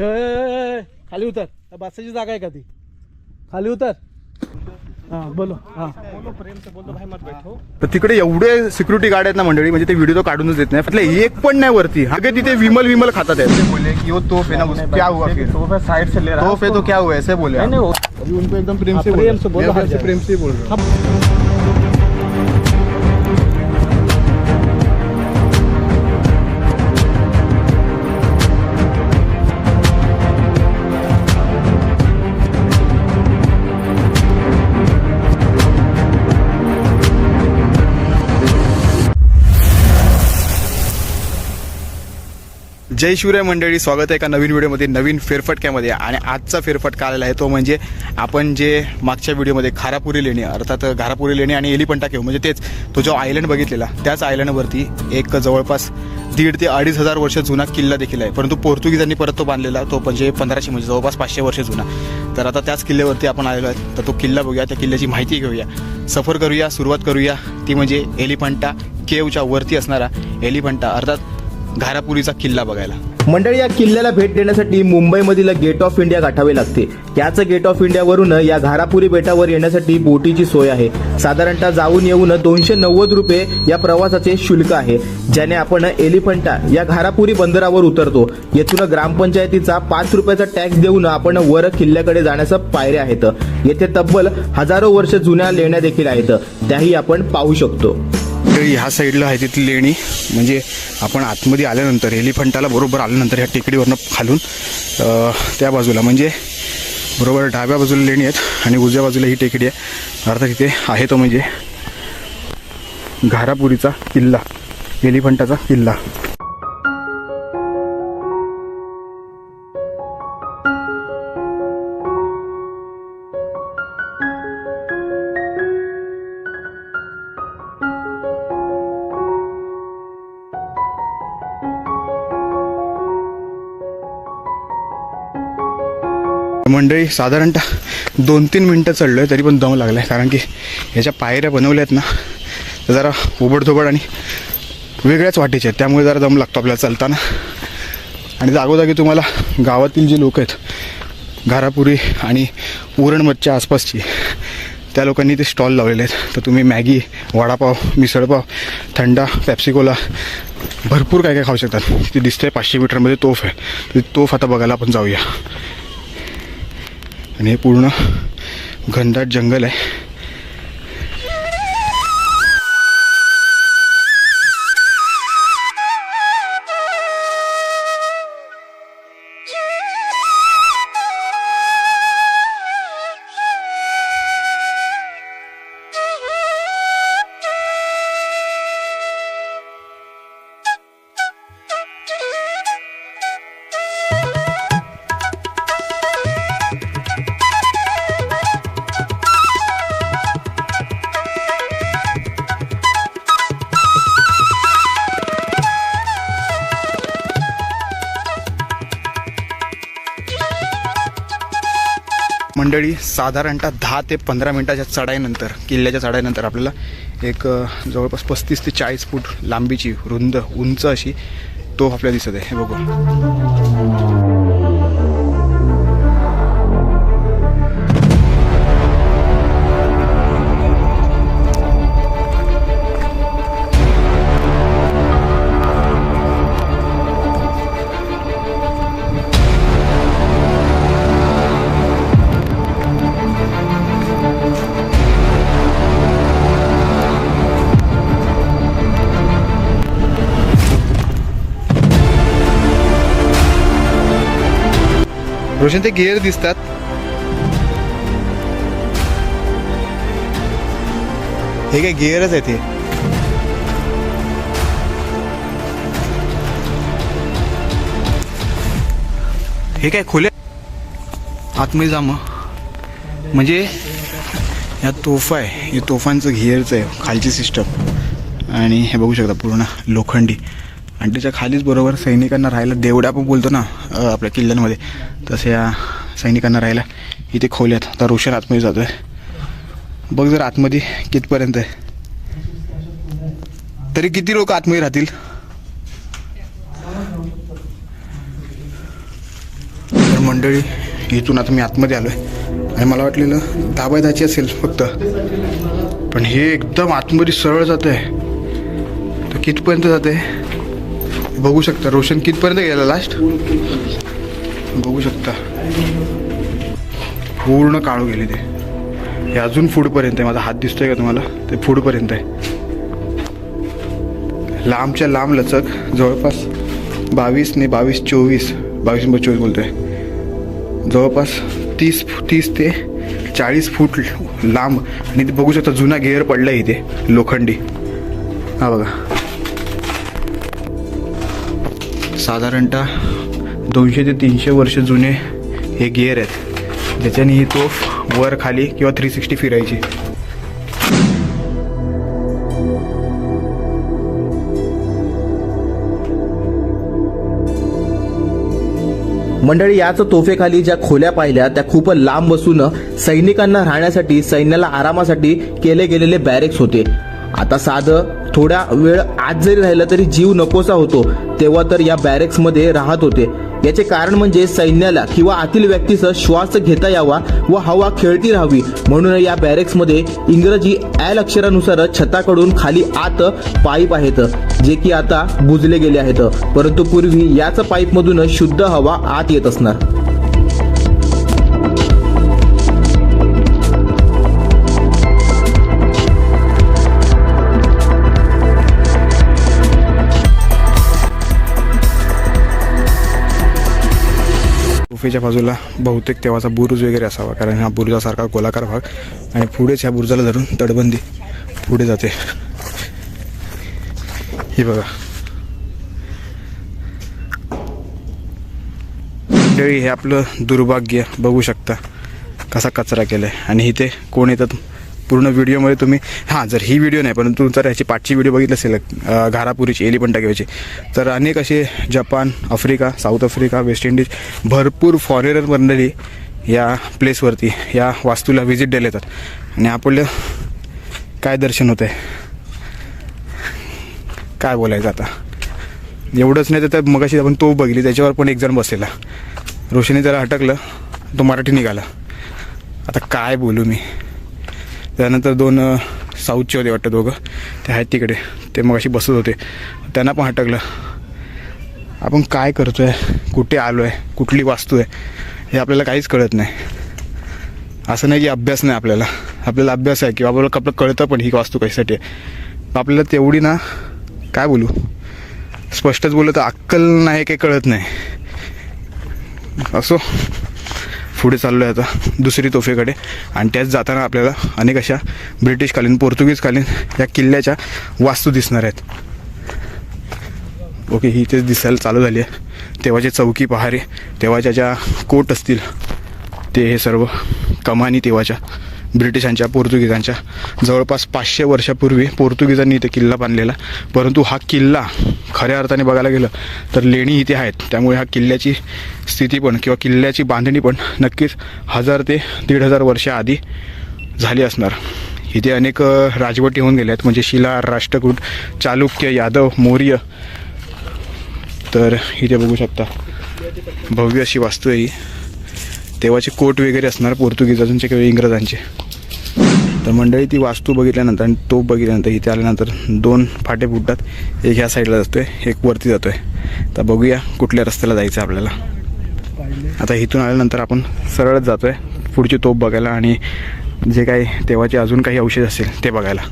ए, खाली उतर. बसायची जागा आहे का ती? खाली उतर. हा बोलो. हा. तर तिकडे एवढे सिक्युरिटी गार्ड आहेत ना मंडळी म्हणजे ते व्हिडिओ तो काढूनच देत नाही. फक्त एक पण नाही वरती. अगे तिथे विमल विमल खातात आहेत. बोले की वो तोफ है ना उस क्या हुआ फिर साइड से ले तोफ है तो क्या हुआ ऐसे बोले. नहीं, नहीं, वो- अभी उनको एकदम प्रेम से हाँ, बोल. प्रेम से बोलो, हाँ। प्रेम से ही बोल. रहे जय शिवराय मंडळी स्वागत आहे एका नवीन व्हिडिओमध्ये नवीन फेरफटक्यामध्ये. आणि आजचा फेरफटका आलेला आहे तो म्हणजे आपण जे मागच्या व्हिडिओमध्ये खारापुरी लेणी अर्थात घारापुरी लेणी आणि एलिपंटा केव म्हणजे तेच तो जो आयलंड बघितलेला त्याच आयलंडवरती एक जवळपास दीड ते अडीच हजार वर्ष जुना किल्ला देखील आहे. परंतु पोर्तुगीजांनी परत तो बांधलेला तो म्हणजे पंधराशे म्हणजे जवळपास पाचशे वर्ष जुना. तर आता त्याच किल्ल्यावरती आपण आलेलो आहे. तर तो किल्ला बघूया त्या किल्ल्याची माहिती घेऊया. सफर करूया सुरुवात करूया. ती म्हणजे एलिफंटा केवच्या वरती असणारा एलिफंटा अर्थात घारापुरीचा किल्ला बघायला. मंडळी या किल्ल्याला भेट देण्यासाठी मुंबईमधील गेट ऑफ इंडिया गाठावे लागते. याच गेट ऑफ इंडियावरून या घारापुरी बेटावर येण्यासाठी बोटीची सोय आहे. साधारणतः जाऊन येऊन दोनशे नव्वद रुपये या प्रवासाचे शुल्क आहे. ज्याने आपण एलिफंटा या घारापुरी बंदरावर उतरतो. येथून ग्रामपंचायतीचा पाच रुपयाचा टॅक्स देऊन आपण वर किल्ल्याकडे जाण्याच्या पायऱ्या आहेत. येथे तब्बल हजारो वर्ष जुन्या लेण्या देखील आहेत. त्याही आपण पाहू शकतो. तर ह्या साईडला आहे तिथली लेणी. म्हणजे आपण आतमध्ये आल्यानंतर एलिफंटाला बरोबर आल्यानंतर ह्या टेकडीवरनं खालून त्या बाजूला. म्हणजे बरोबर डाव्या बाजूला लेणी आहेत आणि उजव्या बाजूला ही टेकडी आहे. अर्थात इथे आहे तो म्हणजे घारापुरीचा किल्ला एलिफंटाचा किल्ला. साधारणतः दोन तीन मिनटं चढलो आहे तरी पण दम लागला आहे कारण की ह्याच्या पायऱ्या बनवल्या आहेत ना त्या जरा उबडधोबड आणि वेगळ्याच वाटेचे आहेत. त्यामुळे जरा दम लागतो आपल्याला चालताना आणि जागोजागी तुम्हाला गावातील जे लोक आहेत घारापुरी आणि उरणमतच्या आसपासची त्या लोकांनी ते स्टॉल लावलेले आहेत. तर तुम्ही मॅगी वडापाव मिसळपाव थंडा पॅप्सिकोला भरपूर काय काय खाऊ शकतात. ते दिसतंय पाचशे मीटरमध्ये तोफ आहे. तोफ आता बघायला आपण जाऊया. आणि हे पूर्ण घनदाट जंगल आहे. मंडळी साधारणतः दहा ते पंधरा मिनटाच्या चढाईनंतर किल्ल्याच्या चढाईनंतर आपल्याला एक जवळपास पस्तीस ते चाळीस फूट लांबीची रुंद उंच अशी तोफ आपल्याला दिसत आहे. हे बघू. रोशन ते गिअर दिसतात हे काय गिअरच आहे ते हे काय खुले? आतमध्ये जा मग. म्हणजे या तोफा आहे. हे तोफांचं गिअरचं आहे. खालची सिस्टम आणि हे बघू शकता पूर्ण लोखंडी. आणि त्याच्या खालीच बरोबर सैनिकांना राहायला देवड्या आपण बोलतो ना आपल्या किल्ल्यांमध्ये. तसं या सैनिकांना राहायला इथे खोल्यात. आता रोशन आतमध्ये जातो आहे बघ जर आतमध्ये कितपर्यंत आहे. तरी किती लोक आतमध्ये राहतील? मंडळी इथून आता मी आतमध्ये आलो आहे आणि मला वाटलेलं दाबायदाची असेल फक्त. पण हे एकदम आतमध्ये सरळ जात आहे तर कितपर्यंत जाते बघू शकता रोशन कितपर्यंत गेला लास्ट बघू शकता. पूर्ण काळू गेले ते. हे अजून फूडपर्यंत आहे माझा हात दिसतोय का तुम्हाला? ते फूडपर्यंत आहे. लांबच्या लांब लचक जवळपास बावीस ने बावीस चोवीस बावीस नंबर चोवीस बोलतोय. जवळपास तीस तीस ते चाळीस फूट लांब. आणि ते बघू शकता जुना गेअर पडला इथे लोखंडी. हा बघा. साधारणतः दोनशे ते तीनशे वर्ष जुने हे गिअर आहेत. ज्याच्याने ही तोफ वर खाली किंवा थ्री सिक्स्टी फिरायची. मंडळी याच तोफेखाली ज्या खोल्या पाहिल्या त्या खूप लांब बसून सैनिकांना राहण्यासाठी सैन्याला आरामासाठी केले गेलेले बॅरेक्स होते. आता साधं थोडा वेळ आत जरी राहिला तरी जीव नकोसा होतो. तेव्हा तर या बॅरेक्समध्ये राहत होते. याचे कारण म्हणजे सैन्याला किंवा आतील व्यक्तीचा श्वास घेता यावा व हवा खेळती राहावी. म्हणून या बॅरेक्समध्ये इंग्रजी ॲल अक्षरानुसार छताकडून खाली आत पाईप आहेत जे की आता बुजले गेले आहेत. परंतु पूर्वी याच पाईपमधून शुद्ध हवा आत येत असणार. गुफेच्या बाजूला बहुतेक तेव्हाचा बुरुज वगैरे असावा कारण हा बुरुजासारखा गोलाकार भाग. आणि पुढेच ह्या बुरुजाला धरून तटबंदी पुढे जाते. हे बघा. मंडळी हे आपलं दुर्भाग्य बघू शकता कसा कचरा केला आहे आणि इथे कोण येतात? पूर्ण व्हिडिओमध्ये तुम्ही हां जर ही व्हिडिओ नाही परंतु जर ह्याची पाचची व्हिडिओ बघितली असेल घारापुरीची एली पण तर अनेक असे Japan Africa South Africa West Indies भरपूर फॉरेनर मंडळी या प्लेसवरती या वास्तूला व्हिजिट द्यायला येतात. आणि आपलं काय दर्शन होतं आहे काय बोलायचं आता? एवढंच नाही तर त्या मगाशी आपण तो बघितली त्याच्यावर पण एक जण बसलेला. रोशनी जरा अटकलं तो मराठी निघाला. आता काय बोलू मी? त्यानंतर दोन साऊथचे होते वाटतं दोघं. ते आहेत तिकडे. ते मग अशी बसत होते. त्यांना पण हटकलं. आपण काय करतो आहे कुठे आलो आहे कुठली वास्तू आहे? हे आपल्याला काहीच कळत नाही. असं नाही की अभ्यास नाही आपल्याला. आपल्याला अभ्यास आहे किंवा आपल्याला आपलं कळतं पण ही वास्तू कशासाठी आहे? आपल्याला तेवढी ना काय बोलू? स्पष्टच बोललं तर अक्कल नाही काही कळत नाही. असो. पुढे चाललो आहे आता दुसरी तोफेकडे. आणि त्याच जाताना आपल्याला अनेक अशा ब्रिटिशकालीन पोर्तुगीजकालीन या किल्ल्याच्या वास्तू दिसणार आहेत. ओके ही तेच दिसायला चालू झाली आहे. तेव्हाचे चौकी पहारे तेव्हाच्या ज्या कोट असतील ते हे सर्व कमानी तेव्हाच्या ब्रिटिशांच्या पोर्तुगीजांच्या. जवळपास पाचशे वर्षापूर्वी पोर्तुगीजांनी इथे किल्ला बांधलेला. परंतु हा किल्ला खऱ्या अर्थाने बघायला गेलं तर लेणी इथे आहेत. त्यामुळे हा किल्ल्याची स्थिती पण किंवा किल्ल्याची बांधणी पण नक्कीच हजार ते दीड हजार वर्षाआधी झाली असणार. इथे अनेक राजवटी होऊन गेल्या आहेत म्हणजे शिला राष्ट्रकूट चालुक्य यादव मौर्य. तर इथे बघू शकता भव्य अशी वास्तू आहे ही. तेव्हाचे कोट वगैरे असणार पोर्तुगीजांचे किंवा इंग्रजांचे. तर मंडळी ती वास्तू बघितल्यानंतर आणि तोप बघितल्यानंतर इथे आल्यानंतर दोन फाटे फुटतात. एक ह्या साईडला जातोय एक वरती जातोय. तर बघूया कुठल्या रस्त्याला जायचं आहे आपल्याला. आता इथून आल्यानंतर आपण सरळच जातोय. पुढची तोप बघायला आणि जे काही तेव्हाचे अजून काही औषध असेल ते बघायला.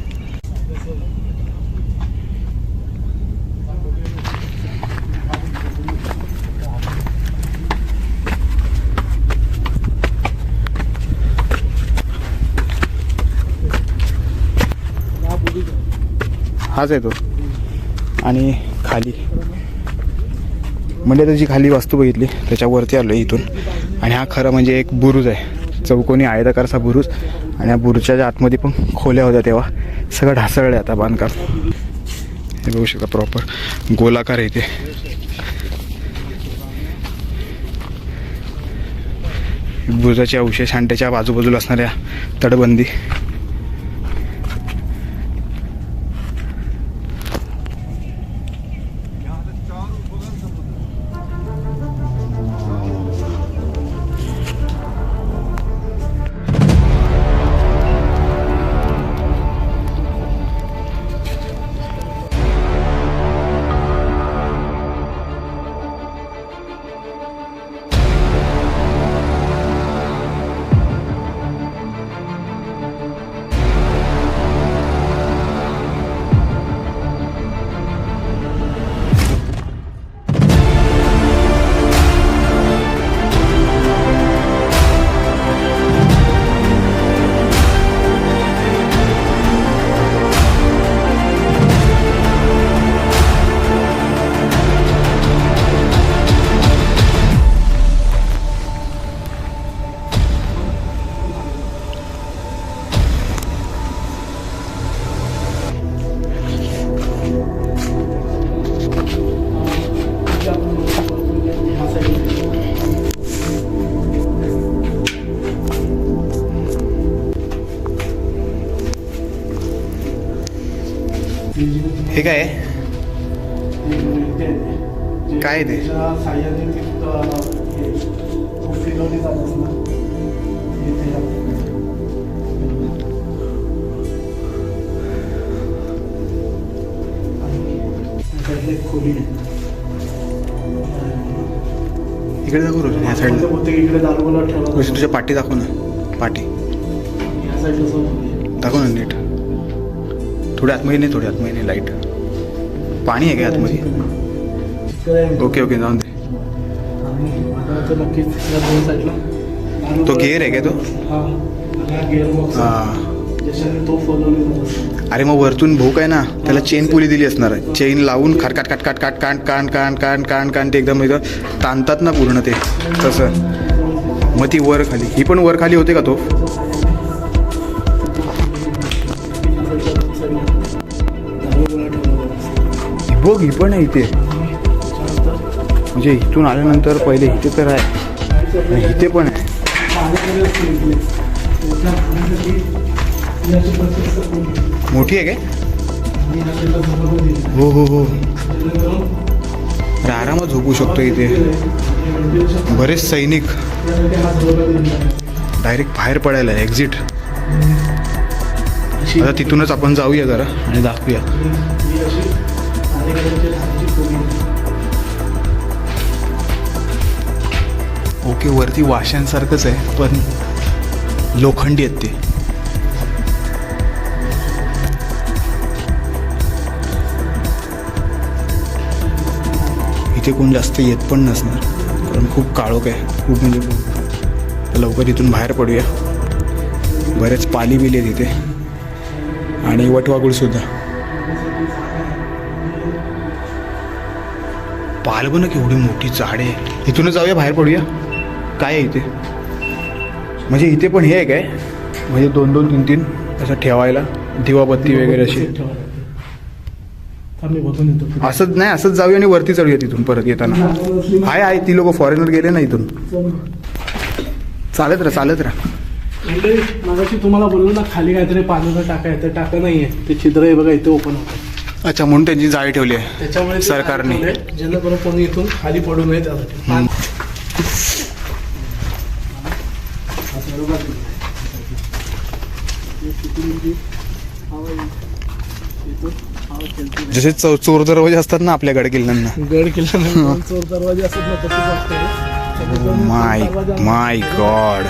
हाच आहे तो. आणि खाली. म्हणजे त्याची खाली वास्तू बघितली त्याच्यावरती आलो इथून. आणि हा खरं म्हणजे एक बुरुज आहे. चौकोनी आयताकारचा बुरुज. आणि या बुरुजच्या आतमध्ये पण खोल्या होत्या तेव्हा. सगळं ढासळलं आता बांधकाम. हे बघू शकता प्रॉपर गोलाकार आहे ते. बुरुजाचे अवशेष आणि त्याच्या बाजूबाजूला असणाऱ्या तटबंदी. काय? काय आहे. इकडे दाखव रोशन या साईडला बहुतेक रोशन तुझ्या पाठी दाखव ना. पाठी. या दाखव ना नीट. थोडी आतमध्ये नाही थोडी आतमध्ये नाही लाइट पाणी आहे का आतमध्ये ओके ओके जाऊन दे तो गेअर आहे का तो? हां अरे मग वरतून भूक आहे ना त्याला चेन पुली दिली असणार आहे चेन लावून खटकाट काट काट काट कान कान कान कान कान कान ते एकदम इथं ताणतात ना पूर्ण ते तसं मग ती वर खाली ही पण वर खाली होते का तो बघ ही पण आहे इथे. म्हणजे इथून आल्यानंतर पहिले इथे तर आहे. इथे पण आहे. मोठी आहे काय? हो हो हो. आरामात झोपू शकतो इथे. बरेच सैनिक. डायरेक्ट बाहेर पडायला एक्झिट आता तिथूनच आपण जाऊया जरा आणि दाखवूया. ओके वरती वाशांसारखंच आहे पण लोखंडी आहेत ते. इथे कोण जास्त येत पण नसणार कारण खूप काळोख आहे खूप म्हणजे खूप. लवकर इथून बाहेर पडूया. बरेच पाली बिली आहेत इथे. आणि वटवागुळसुद्धा पाल पण केवढी मोठी झाड आहे. इथूनच जाऊया बाहेर पडूया. काय आहे इथे? म्हणजे इथे पण हे आहे काय? म्हणजे दोन दोन तीन तीन असं ठेवायला दिवाबत्ती वगैरे अशी. येतो असंच नाही असंच जाऊया आणि वरती चढूया तिथून परत येताना. आहे आहे ती लोक फॉरेनर गेले ना इथून. चालत राहा चालत राहा. म्हणजे मगाशी तुम्हाला बोललो ना खाली काहीतरी पाण्याचं टाका आहे तर टाका नाहीये. ते छिद्र आहे बघा इथे ओपन होतं. अच्छा म्हणून त्यांची जाळी ठेवली आहे त्याच्यामुळे ते सरकारने. ठेवलंय, जेणेकरून कोणी इथून खाली पडू नये त्यासाठी हम्म. जसे चौ चोर दरवाजे असतात ना आपल्या गड किल्ल्यांना गड किल्ल्यानंतर चोर दरवाजे असत ना तसंच माय दरवाजा- माय गॉड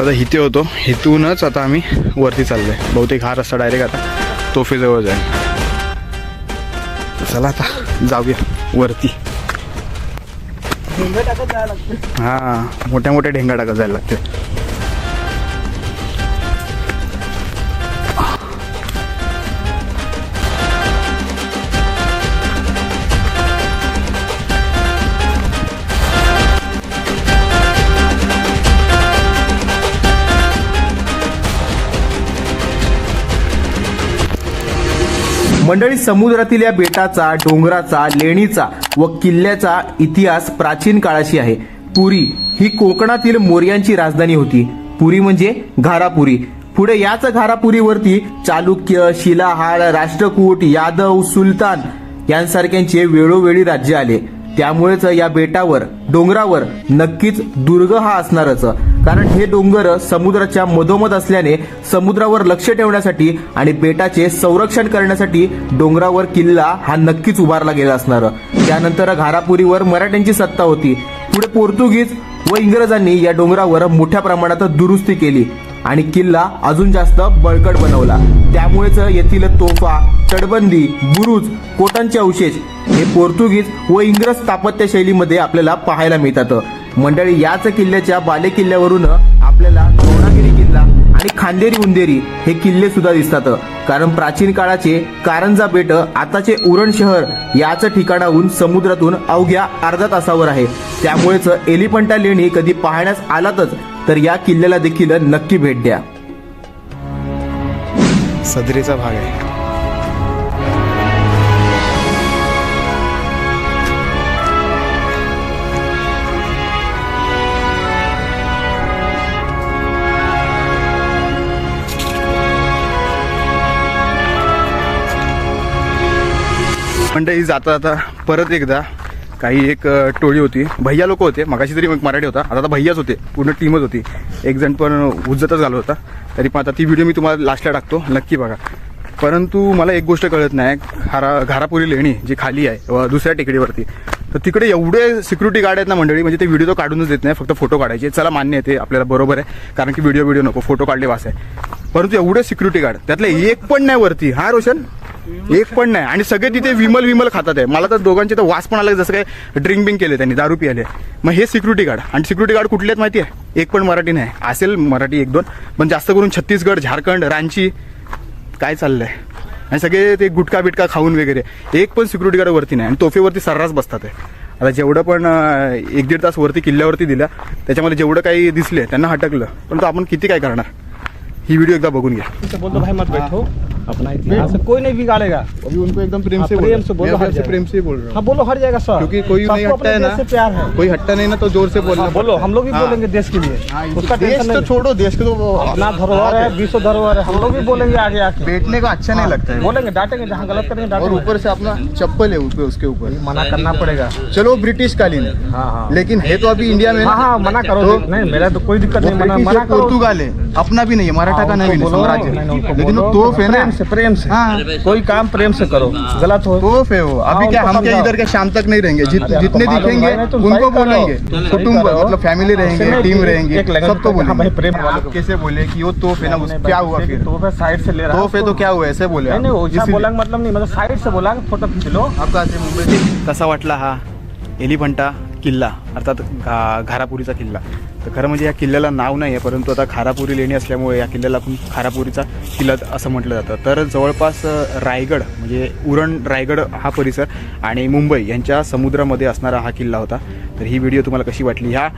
आता इथे होतो. इथूनच आता आम्ही वरती चाललोय. बहुतेक हा रस्ता डायरेक्ट आता तोफेजवळ जाईल चला आता जाऊया वरती. हा मोठ्या मोठ्या ढेंगा टाकत जायला लागते मंडळी समुद्रातील या बेटाचा डोंगराचा लेणीचा व किल्ल्याचा इतिहास प्राचीन काळाशी आहे. पुरी ही कोकणातील मोर्यांची राजधानी होती. पुरी म्हणजे घारापुरी. पुढे याच घारापुरीवरती चालुक्य शिलाहार राष्ट्रकूट यादव सुलतान यांसारख्यांचे वेळोवेळी राज्य आले. त्यामुळेच या बेटावर डोंगरावर नक्कीच दुर्ग हा असणारच. कारण हे डोंगर समुद्राच्या मधोमध असल्याने समुद्रावर लक्ष ठेवण्यासाठी आणि बेटाचे संरक्षण करण्यासाठी डोंगरावर किल्ला हा नक्कीच उभारला गेला असणार. त्यानंतर घारापुरीवर मराठ्यांची सत्ता होती. पुढे पोर्तुगीज व इंग्रजांनी या डोंगरावर मोठ्या प्रमाणात दुरुस्ती केली. आणि किल्ला अजून जास्त बळकट बनवला. त्यामुळेच येथील तोफा तटबंदी बुरुज कोटांचे अवशेष हे पोर्तुगीज व इंग्रज स्थापत्य शैलीमध्ये आपल्याला पाहायला मिळतात. मंडळी याच किल्ल्याच्या बाले किल्ल्यावरून आपल्याला द्रोणागिरी किल्ला आणि खांदेरी उंदेरी हे किल्ले सुद्धा दिसतात. कारण प्राचीन काळाचे कारंजा बेट आताचे उरण शहर याच ठिकाणाहून समुद्रातून अवघ्या अर्धा तासावर आहे. त्यामुळेच एलिफंटा लेणी कधी पाहण्यास आलातच तर या किल्ल्याला देखील नक्की भेट द्या. सदरेचा भाग आहे. मंडळी जाता जाता परत एकदा काही एक टोळी होती. भैया लोक होते. मगाशी तरी मग मराठी होता. आता आता भैयाच होते. पूर्ण टीमच होती. एक जण पण उज्जतच घालत होता. तरी पण आता ती व्हिडिओ मी तुम्हाला लास्टला टाकतो. नक्की बघा. परंतु मला एक गोष्ट कळत नाही. घारा घारापुरी लेणी जी खाली आहे दुसऱ्या टेकडीवरती तर तिकडे एवढे सिक्युरिटी गार्ड आहेत ना मंडळी म्हणजे ते व्हिडिओ तो काढूनच देत नाही. फक्त फोटो काढायचे. चला मान्य आहे ते. आपल्याला बरोबर आहे. कारण की व्हिडिओ व्हिडिओ नको. फोटो काढले वास आहे. परंतु एवढे सिक्युरिटी गार्ड त्यातले एक पण नाही वरती. हा रोशन? एक पण नाही. आणि सगळे तिथे विमल विमल खातात आहे. मला तर दोघांचे तर वास पण आला. जसं काय ड्रिंक बिंक केले त्यांनी दारू पियाले. मग हे सिक्युरिटी गार्ड. आणि सिक्युरिटी गार्ड कुठले आहेत माहिती आहे एक पण मराठी नाही. असेल मराठी एक दोन पण जास्त करून छत्तीसगड झारखंड रांची काय चाललंय? आणि सगळे ते गुटखा बिटका खाऊन वगैरे. एक पण सिक्युरिटी गार्ड वरती नाही. आणि तोफेवरती सर्रास बसतात आहे. आता जेवढं पण एक दीड तास वरती किल्ल्यावरती दिला त्याच्यामध्ये जेवढं काही दिसले त्यांना हटकलं. पण तो आपण किती काय करणार? ही व्हिडिओ एकदा बघून घ्या. से भाई मत बैठो अपना इतिहास। कोई नहीं बिगाड़ेगा। अभी उनको एकदम प्रेम हाँ, से प्रेम बोलो से बोलो, हट प्रेम से बोल रहा हाँ। बोलो हट जाएगा सर। क्योंकि कोई नहीं हटता है ना प्यार है। कोई हटता नहीं ना तो ज़ोर से बोलना हाँ, बोलो हम लोग भी हाँ। बोलेंगे देश के लिए। उसका देश तो छोड़ो देश के तो अपना धरोहर है विश्व धरोहर है हम लोग भी बोलेंगे आगे आके। बैठने का अच्छा नहीं लगता है। बोलेंगे डांटेंगे जहाँ गलत करेंगे और डांटेंगे ऊपर से अपना चप्पल है ऊपर उसके ऊपर। मना करना पड़ेगा। चलो ब्रिटिश कालीन लेकिन है तो अभी इंडिया में हाँ मना करो। तो नहीं मेरा तो कोई दिक्कत नहीं मना पोर्तुगाल है। अपना भी नहीं है मराठा का नहीं साम्राज्य। लेकिन वो बोलो, तोफ है ना। से प्रेम से। हाँ। कोई काम प्रेम से करो। गलत हो। तोफ है वो। अभी हाँ, क्या उनको हम क्या समझाओ। इधर के शाम तक नहीं रहेंगे? जित- अरे आपको जितने मालूम दिखेंगे है ना, तुम उनको सही करो। बोलेंगे। तुम सही कुटुंब करो। मतलब फैमिली रहेंगे नहीं, टीम एक- रहेंगे एक लगन सबको तो- हाँ भाई, प्रेम बोलेंगे वाले आप कैसे बोले कि वो तोफ है ना उस क्या हुआ फिर? तो फिर साइड से ले रहा तोफ है तो क्या हुआ ऐसे बोले नहीं आप? नहीं वैसा इसीलिए। बोला मतलब नहीं मतलब साइड से बोला फोटो खींच लो। आप कहाँ से मुंबई से कसा वाटला हा? एलिफंटा किल्ला अर्थात घा घारापुरीचा किल्ला. तर खरं म्हणजे या किल्ल्याला नाव नाही आहे परंतु आता खारापुरी लेणी असल्यामुळे या किल्ल्याला आपण खारापुरीचा किल्ला असं म्हटलं जातं. तर जवळपास रायगड म्हणजे उरण रायगड हा परिसर आणि मुंबई यांच्या समुद्रामध्ये असणारा हा किल्ला होता. तर ही व्हिडिओ तुम्हाला कशी वाटली? ह्या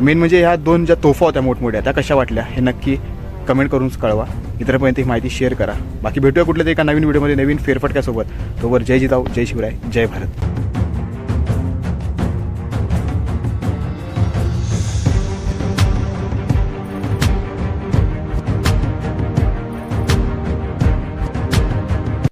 मेन म्हणजे ह्या दोन ज्या तोफा होत्या मोठमोठ्या त्या कशा वाटल्या? हे नक्की कमेंट करूनच कळवा. इतरपर्यंत ही माहिती शेअर करा. बाकी भेटूया कुठल्या तरी एका नवीन व्हिडिओमध्ये नवीन फेरफटक्यासोबत. तोवर जय जिताव जय शिवराय जय भारत.